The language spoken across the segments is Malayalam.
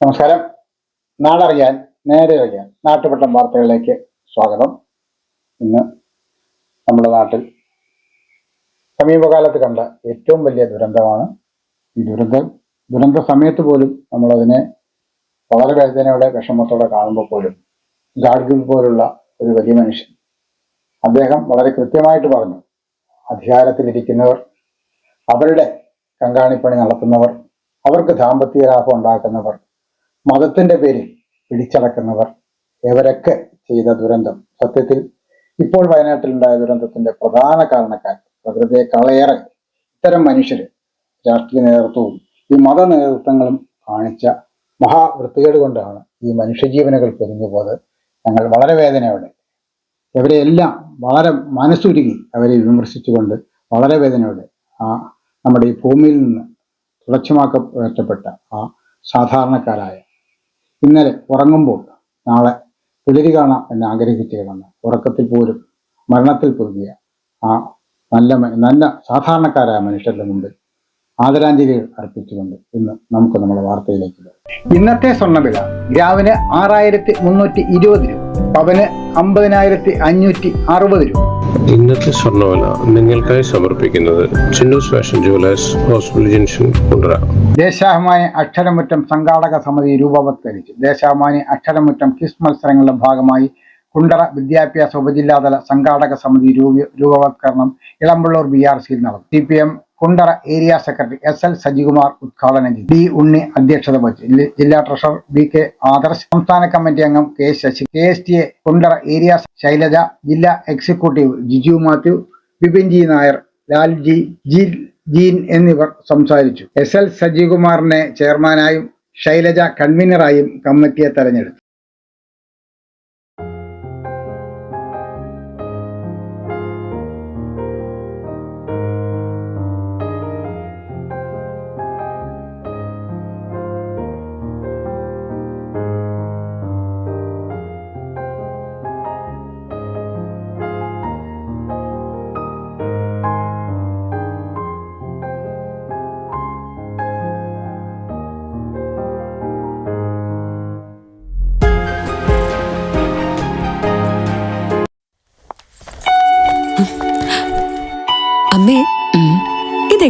നമസ്കാരം. നാടറിയാൻ നേരെ അറിയാൻ നാട്ടുപട്ടം വാർത്തകളിലേക്ക് സ്വാഗതം. ഇന്ന് നമ്മുടെ നാട്ടിൽ സമീപകാലത്ത് കണ്ട ഏറ്റവും വലിയ ദുരന്തമാണ് ഈ ദുരന്തം. ദുരന്ത സമയത്ത് പോലും നമ്മളതിനെ വളരെ വേദനയോടെ വിഷമത്തോടെ കാണുമ്പോൾ പോലും ഗാഡ്ഗിൽ പോലുള്ള ഒരു വലിയ മനുഷ്യൻ അദ്ദേഹം വളരെ കൃത്യമായിട്ട് പറഞ്ഞു. അധികാരത്തിലിരിക്കുന്നവർ അവരുടെ കങ്കാണിപ്പണി നടത്തുന്നവർ അവർക്ക് ദാമ്പത്യ ലാഭം ഉണ്ടാക്കുന്നവർ മതത്തിന്റെ പേരിൽ പിടിച്ചടക്കുന്നവർ എവരൊക്കെ ചെയ്ത ദുരന്തം? സത്യത്തിൽ ഇപ്പോൾ വയനാട്ടിലുണ്ടായ ദുരന്തത്തിന്റെ പ്രധാന കാരണക്കാർ പ്രകൃതിയെക്കാളേറെ ഇത്തരം മനുഷ്യര് രാഷ്ട്രീയ നേതൃത്വവും ഈ മത നേതൃത്വങ്ങളും കാണിച്ച മഹാവൃത്തികേട് കൊണ്ടാണ് ഈ മനുഷ്യജീവനുകൾ പൊരിഞ്ഞു പോയത്. ഞങ്ങൾ വളരെ വേദനയോടെ ഇവരെയെല്ലാം വളരെ മനസ്സുരുകി അവരെ വിമർശിച്ചുകൊണ്ട് വളരെ വേദനയോടെ ആ നമ്മുടെ ഈ ഭൂമിയിൽ നിന്ന് തുടച്ചുമാക്കപ്പെട്ട ആ സാധാരണക്കാരായ ഇന്നലെ ഉറങ്ങുമ്പോൾ നാളെ പുലരി കാണാം എന്ന് ആഗ്രഹിച്ച് കിടന്ന് ഉറക്കത്തിൽ പോലും മരണത്തിൽ പൊരുതിയ ആ നല്ല നല്ല സാധാരണക്കാരായ മനുഷ്യരുടെ മുമ്പിൽ ആദരാഞ്ജലികൾ അർപ്പിച്ചുകൊണ്ട് ഇന്ന് നമുക്ക് നമ്മുടെ വാർത്തയിലേക്ക്. ഇന്നത്തെ സ്വർണവില ഗ്രാവിന് ആറായിരത്തി മുന്നൂറ്റി ഇരുപത് രൂപ പവന് അമ്പതിനായിരത്തി അഞ്ഞൂറ്റി അറുപത് രൂപ ഇന്നത്തെ സ്വർണവില നിങ്ങൾക്കായി സമർപ്പിക്കുന്നത് Chinnus fashion jewellers hospital junction Kundara. Deshabhimani Aksharamuttam സംഘാടക സമിതി രൂപവത്കരിച്ചു. ദേശാഭിമാനി അക്ഷരമുറ്റം ക്വിസ് മത്സരങ്ങളുടെ ഭാഗമായി കുണ്ടറ വിദ്യാഭ്യാസ ഉപജില്ലാതല സംഘാടക സമിതി രൂപ രൂപവത്കരണം ഇളമ്പള്ളൂർ ബി ആർ സിയിൽ നടന്നു. C P M Kundara area secretary S L Sajikumar ഉദ്ഘാടനം ചെയ്തു. ഡി ഉണ്ണി അധ്യക്ഷത വഹിച്ചു. ജില്ലാ ട്രഷറർ ബി കെ ആദർശ് സംസ്ഥാന കമ്മിറ്റി അംഗം K Sasi K S T A Kundara area Shailaja ജില്ലാ executive Jiju Mathew Bipin G Nair Lalji G gene എന്നിവർ സംസാരിച്ചു. എസ് എൽ സജികുമാറിനെ ചെയർമാനായും ശൈലജ കൺവീനറായും കമ്മിറ്റിയെ തെരഞ്ഞെടുത്തു.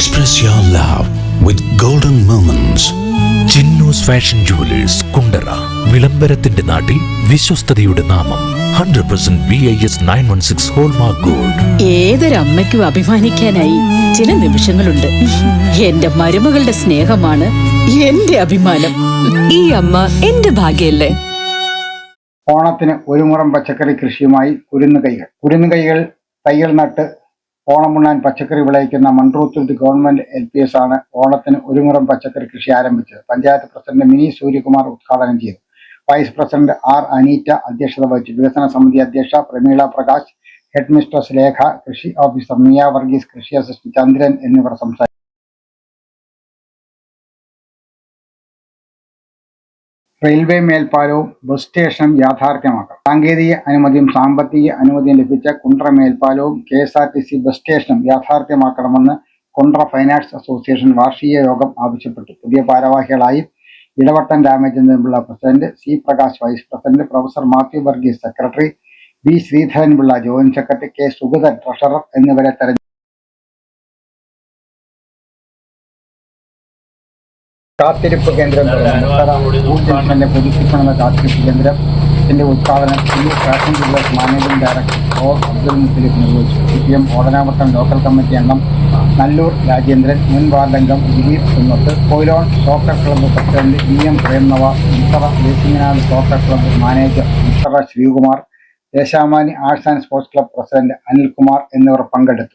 Express your love with golden moments Chinnus fashion jewellers Kundara വിളംബരത്തിന്റെ നാട്ടിൽ വിശ്വസ്തയുടെ നാമം hundred percent B I S nine one six hallmark gold ഏതൊരമ്മയ്ക്കും അഭിമാനിക്കാനായി ചില നിമിഷങ്ങളുണ്ട്. എന്റെ മരുമകളുടെ സ്നേഹമാണ് എന്റെ അഭിമാനം. ഈ അമ്മ എന്റെ ഭാഗ്യല്ലേ ഓണത്തിന് ഒരു മുറം പച്ചക്കറി കൃഷിയുമായി കുരുന്നു കൈകൾ കുരുന്നു കൈകൾ തയ്യൽ നട്ട് ഓണമുണ്ണാൻ പച്ചക്കറി വിളയിക്കുന്ന Mundrothuruthy government L P S ആണ് ഓണത്തിന് ഒരുമുറം പച്ചക്കറി കൃഷി ആരംഭിച്ചത്. പഞ്ചായത്ത് പ്രസിഡന്റ് മിനി സൂര്യകുമാർ ഉദ്ഘാടനം ചെയ്തു. വൈസ് പ്രസിഡന്റ് ആർ അനീറ്റ അധ്യക്ഷത വഹിച്ചു. വികസന സമിതി അധ്യക്ഷ പ്രമീള പ്രകാശ് ഹെഡ് മിസ്ട്രസ് ലേഖ കൃഷി ഓഫീസർ മിയ വർഗീസ് കൃഷി അസിസ്റ്റന്റ് ചന്ദ്രൻ എന്നിവർ സംസാരിച്ചു. റെയിൽവേ മേൽപ്പാലവും ബസ് സ്റ്റേഷനും യാഥാർത്ഥ്യമാക്കണം സാങ്കേതിക അനുമതിയും സാമ്പത്തിക അനുമതിയും ലഭിച്ച Kundara മേൽപ്പാലവും K S R T C bus സ്റ്റേഷനും യാഥാർത്ഥ്യമാക്കണമെന്ന് കുണ്ട്ര ഫൈനാൻസ് അസോസിയേഷൻ വാർഷിക യോഗം ആവശ്യപ്പെട്ടു. പുതിയ ഭാരവാഹികളായി Edavattom Ramachandranpillai president C Prakash vice president professor Mathew Varghese secretary V Sreedharanpillai joint secretary K Sugathan treasurer എന്നിവരെ തെരഞ്ഞെടുത്തു. കാത്തിരിപ്പ് കേന്ദ്രം ജംഗ്ഷനിലെ പുതുക്കിപ്പണിത കാത്തിരിപ്പ് കേന്ദ്രം. ഇതിന്റെ ഉദ്ഘാടനം ഇന്ന് fashion jewellers managing director O Abdul Muthalif നിർവഹിച്ചു. C P M Odanavattam local committee അംഗം നല്ലൂർ രാജേന്ദ്രൻ മുൻ വാർഡ് അംഗം Dileep Kunnath Quilon soccer club president V M Premnavas Muthara Desinganad soccer club manager Muthara Sreekumar Deshamani arts and sports club president Anilkumar എന്നിവർ പങ്കെടുത്തു.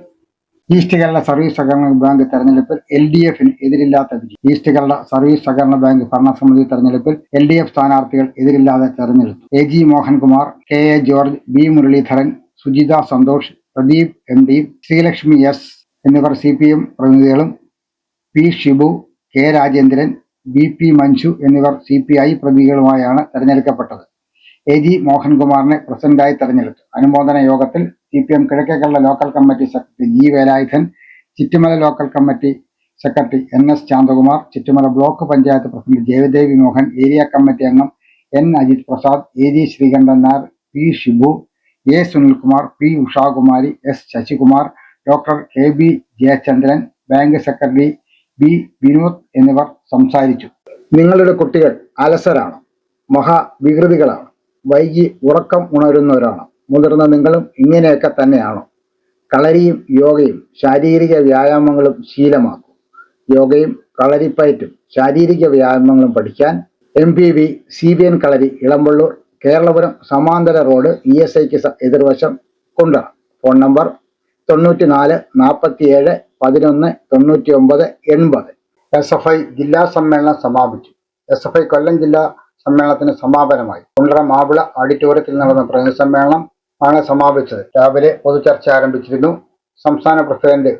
East Kerala service സഹകരണ ബാങ്ക് തെരഞ്ഞെടുപ്പിൽ എൽ ഡി എഫിന് എതിരില്ലാത്ത വിജയം. ഈസ്റ്റ് കേരള സർവീസ് സഹകരണ ബാങ്ക് ഭരണസമിതി തെരഞ്ഞെടുപ്പിൽ എൽ ഡി എഫ് സ്ഥാനാർത്ഥികൾ എതിരില്ലാതെ തെരഞ്ഞെടുത്തു. A G Mohankumar K A George B Muraleedharan Sujitha Santhosh Pradeep M D Sreelakshmi S എന്നിവർ സി പി എം പ്രതിനിധികളും P Shibu K Rajendran B P Manju എന്നിവർ സി പി ഐ പ്രതിനിധികളുമായാണ് തെരഞ്ഞെടുക്കപ്പെട്ടത്. എ ജി മോഹൻകുമാറിനെ പ്രസിഡന്റായി തെരഞ്ഞെടുത്തു. അനുമോദന യോഗത്തിൽ C P M Kizhakkekallada local committee secretary G Velayudhan Chittumala local committee secretary N S Santhakumar Chittumala block panchayat president Jayadevi Mohan area committee അംഗം N Ajith Prasad A G Sreekantan Nair P Shibu A Sunilkumar P Ushakumari S Sasikumar doctor K B Jayachandran bank secretary B Vinod എന്നിവർ സംസാരിച്ചു. നിങ്ങളുടെ കുട്ടികൾ അലസരാണ് മഹാവികൃതികളാണ് വൈകി ഉറക്കം ഉണരുന്നവരാണ്. മുതിർന്ന നിങ്ങളും ഇങ്ങനെയൊക്കെ തന്നെയാണോ? കളരിയും യോഗയും ശാരീരിക വ്യായാമങ്ങളും ശീലമാക്കും. യോഗയും കളരിപ്പയറ്റും ശാരീരിക വ്യായാമങ്ങളും പഠിക്കാൻ M P V C B N kalari Elampalloor Keralapuram സമാന്തര റോഡ് ഇ എസ് ഐക്ക് എതിർവശം കൊണ്ട ഫോൺ നമ്പർ തൊണ്ണൂറ്റി നാല് നാൽപ്പത്തിയേഴ് പതിനൊന്ന് തൊണ്ണൂറ്റി ഒമ്പത് എൺപത്. എസ് എഫ് ഐ ജില്ലാ സമ്മേളനം സമാപിച്ചു. എസ് എഫ് ഐ കൊല്ലം ജില്ലാ സമ്മേളനത്തിന് സമാപനമായി. കുണ്ടറ മാവിള ഓഡിറ്റോറിയത്തിൽ നടന്ന പ്രതിനിധി സമ്മേളനം ആണ് സമാപിച്ചത്. രാവിലെ പൊതുചർച്ച ആരംഭിച്ചിരുന്നു. സംസ്ഥാന president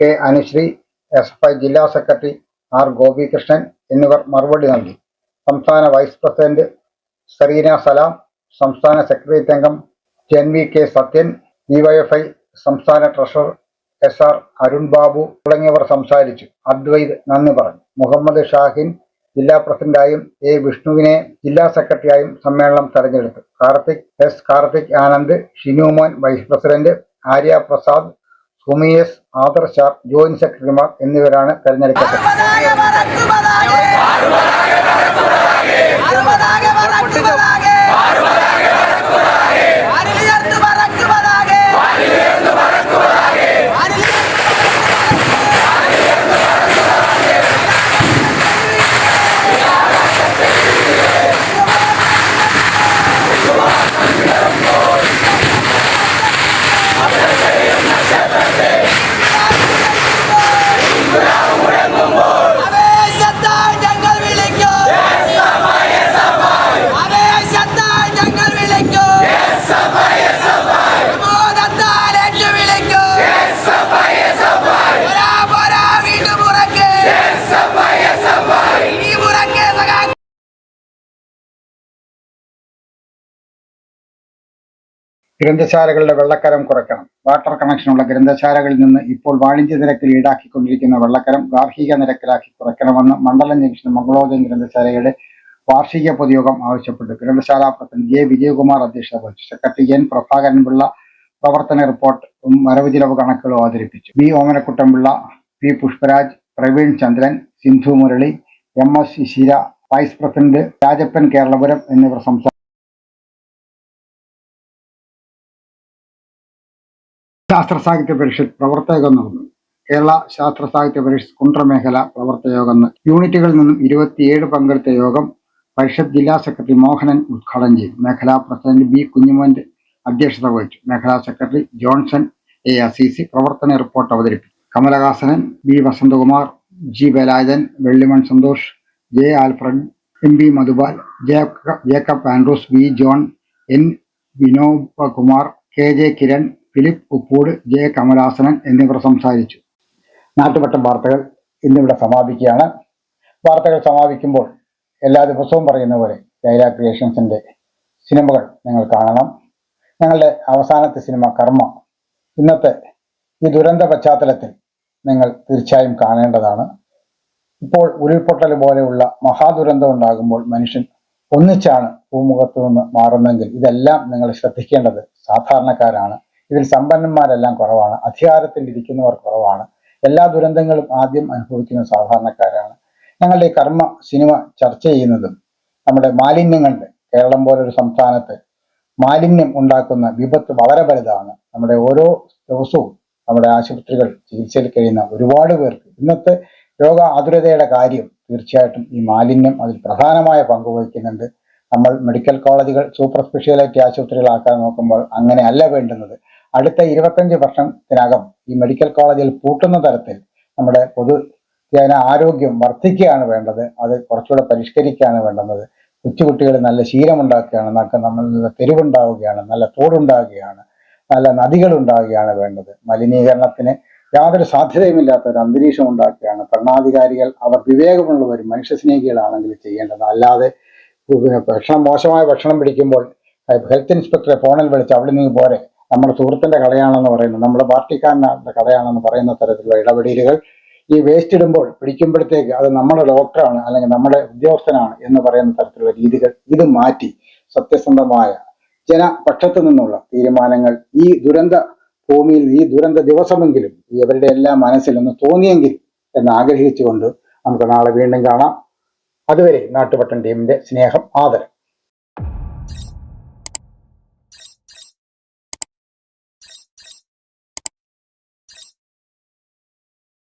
K Anusree S F I ജില്ലാ സെക്രട്ടറി ആർ ഗോപികൃഷ്ണൻ എന്നിവർ മറുപടി നൽകി. സംസ്ഥാന വൈസ് പ്രസിഡന്റ് സരീന സലാം സംസ്ഥാന സെക്രട്ടേറിയറ്റ് അംഗം ജൻ വി കെ സത്യൻ ഡിവൈഎഫ്ഐ സംസ്ഥാന treasurer S R Arun Babu തുടങ്ങിയവർ സംസാരിച്ചു. അദ്വൈത് നന്ദി പറഞ്ഞു. മുഹമ്മദ് ഷാഹിൻ ജില്ലാ പ്രസിഡന്റായും എ വിഷ്ണുവിനെ ജില്ലാ സെക്രട്ടറിയായും സമ്മേളനം തെരഞ്ഞെടുത്തു. Karthik S Karthik Anand Shinumon vice president Arya Prasad Sumi S Adarsha joint സെക്രട്ടറിമാർ എന്നിവരാണ് തെരഞ്ഞെടുക്കപ്പെട്ടത്. ഗ്രന്ഥശാലകളുടെ വെള്ളക്കരം കുറയ്ക്കണം. വാട്ടർ കണക്ഷനുള്ള ഗ്രന്ഥശാലകളിൽ നിന്ന് ഇപ്പോൾ വാണിജ്യ നിരക്കിൽ ഈടാക്കിക്കൊണ്ടിരിക്കുന്ന വെള്ളക്കരം ഗാർഹിക നിരക്കിലാക്കി കുറയ്ക്കണമെന്ന് മണ്ഡലം ജംഗ്ഷൻ മംഗളോദയം ഗ്രന്ഥശാലയുടെ വാർഷിക പൊതുയോഗം ആവശ്യപ്പെട്ടു. ഗ്രന്ഥശാല പ്രസിഡന്റ് എ വിജയകുമാർ അധ്യക്ഷത വഹിച്ചു. Secretary N. പ്രഭാകരൻപിള്ള പ്രവർത്തന റിപ്പോർട്ടും വരവ് ചിലവ് കണക്കുകളും അവതരിപ്പിച്ചു. B Omanakuttanpillai P Pushparaj Praveen Chandran Sindhu Murali M. S. Sisira vice president Rajappan Keralapuram എന്നിവർ സംസാരിച്ചു. ശാസ്ത്ര സാഹിത്യ പരിഷത്ത് പ്രവർത്തകയോഗം നടന്നു കേരള ശാസ്ത്ര സാഹിത്യ പരിഷത്ത് കുണ്ട്രമേഖല പ്രവർത്തക യോഗം യൂണിറ്റുകളിൽ നിന്നും ഇരുപത്തിയേഴ് പങ്കെടുത്ത യോഗം പരിഷത്ത് ജില്ലാ സെക്രട്ടറി മോഹനൻ ഉദ്ഘാടനം ചെയ്തു. മേഖലാ പ്രസിഡന്റ് ബി കുഞ്ഞുമോന്റെ അധ്യക്ഷത വഹിച്ചു. മേഖലാ സെക്രട്ടറി ജോൺസൺ എ അസീസി പ്രവർത്തന റിപ്പോർട്ട് അവതരിപ്പിച്ചു. Kamalahasanan B Vasanthakumar G Velayudhan Vellimon Santhosh J Alfred M B ജേക്ക- Jacob Andrews B John N Vinobakumar K J Kiran Philip Uppood J. Kamalasanan എന്നിവർ സംസാരിച്ചു. നാട്ടുവട്ടം വാർത്തകൾ ഇന്നിവിടെ സമാപിക്കുകയാണ്. വാർത്തകൾ സമാപിക്കുമ്പോൾ എല്ലാ ദിവസവും പറയുന്ന പോലെ ലൈല ക്രിയേഷൻസിന്റെ സിനിമകൾ നിങ്ങൾ കാണണം. ഞങ്ങളുടെ അവസാനത്തെ സിനിമ കർമ്മ. ഇന്നത്തെ ഈ ദുരന്ത പശ്ചാത്തലത്തിൽ നിങ്ങൾ തീർച്ചയായും കാണേണ്ടതാണ്. ഇപ്പോൾ ഉരുൾപൊട്ടൽ പോലെയുള്ള മഹാദുരന്തം ഉണ്ടാകുമ്പോൾ മനുഷ്യൻ ഒന്നിച്ചാണ് ഭൂമുഖത്ത് നിന്ന് മാറുന്നെങ്കിൽ ഇതെല്ലാം നിങ്ങൾ ശ്രദ്ധിക്കേണ്ടത് സാധാരണക്കാരാണ്. ഇതിൽ സമ്പന്നന്മാരെല്ലാം കുറവാണ്. അധികാരത്തിൽ ഇരിക്കുന്നവർ കുറവാണ്. എല്ലാ ദുരന്തങ്ങളും ആദ്യം അനുഭവിക്കുന്ന സാധാരണക്കാരാണ്. ഞങ്ങളുടെ കർമ്മ സിനിമ ചർച്ച ചെയ്യുന്നതും നമ്മുടെ മാലിന്യങ്ങളുടെ കേരളം പോലൊരു സംസ്ഥാനത്ത് മാലിന്യം ഉണ്ടാക്കുന്ന വിപത്ത് വളരെ വലുതാണ്. നമ്മുടെ ഓരോ ദിവസവും നമ്മുടെ ആശുപത്രികൾ ചികിത്സയിൽ കഴിയുന്ന ഒരുപാട് പേർക്ക് ഇന്നത്തെ രോഗ ആതുരതയുടെ കാര്യം തീർച്ചയായിട്ടും ഈ മാലിന്യം അതിൽ പ്രധാനമായ പങ്ക് വഹിക്കുന്നുണ്ട്. നമ്മൾ മെഡിക്കൽ കോളേജുകൾ സൂപ്പർ സ്പെഷ്യാലിറ്റി ആശുപത്രികളാക്കാൻ നോക്കുമ്പോൾ അങ്ങനെ അല്ല വേണ്ടുന്നത്. അടുത്ത ഇരുപത്തഞ്ച് വർഷത്തിനകം ഈ മെഡിക്കൽ കോളേജിൽ പൂട്ടുന്ന തരത്തിൽ നമ്മുടെ പൊതു ജന ആരോഗ്യം വർദ്ധിക്കുകയാണ് വേണ്ടത്. അത് കുറച്ചുകൂടെ പരിഷ്കരിക്കുകയാണ് വേണ്ടുന്നത്. കൊച്ചുകുട്ടികൾ നല്ല ശീലമുണ്ടാക്കുകയാണ് നമുക്ക് നമ്മൾ നല്ല തെരുവുണ്ടാവുകയാണ് നല്ല തോടുണ്ടാവുകയാണ് നല്ല നദികൾ ഉണ്ടാവുകയാണ് വേണ്ടത്. മലിനീകരണത്തിന് യാതൊരു സാധ്യതയുമില്ലാത്ത ഒരു അന്തരീക്ഷം ഉണ്ടാക്കുകയാണ്. ഭരണാധികാരികൾ അവർ വിവേകമുള്ളവരും മനുഷ്യസ്നേഹികളാണെങ്കിൽ ചെയ്യേണ്ടത്. അല്ലാതെ ഭക്ഷണം മോശമായ ഭക്ഷണം പിടിക്കുമ്പോൾ ഹെൽത്ത് ഇൻസ്പെക്ടറെ ഫോണിൽ വിളിച്ച് അവിടെ നിന്ന് പോരെ. നമ്മുടെ സുഹൃത്തിന്റെ കടയാണെന്ന് പറയുന്നത് നമ്മുടെ പാർട്ടിക്കാരന്റെ കടയാണെന്ന് പറയുന്ന തരത്തിലുള്ള ഇടപെടലുകൾ ഈ വേസ്റ്റ് ഇടുമ്പോൾ പിടിക്കുമ്പോഴത്തേക്ക് അത് നമ്മുടെ ഡോക്ടറാണ് അല്ലെങ്കിൽ നമ്മുടെ ഉദ്യോഗസ്ഥനാണ് എന്ന് പറയുന്ന തരത്തിലുള്ള രീതികൾ ഇത് മാറ്റി സത്യസന്ധമായ ജനപക്ഷത്തു നിന്നുള്ള തീരുമാനങ്ങൾ ഈ ദുരന്ത ഭൂമിയിൽ ഈ ദുരന്ത ദിവസമെങ്കിലും ഇവരുടെ എല്ലാം മനസ്സിലൊന്ന് തോന്നിയെങ്കിൽ എന്ന് ആഗ്രഹിച്ചുകൊണ്ട് നമുക്ക് നാളെ വീണ്ടും കാണാം. അതുവരെ നാട്ടുപട്ടൻ ടീമിന്റെ സ്നേഹം ആദരം.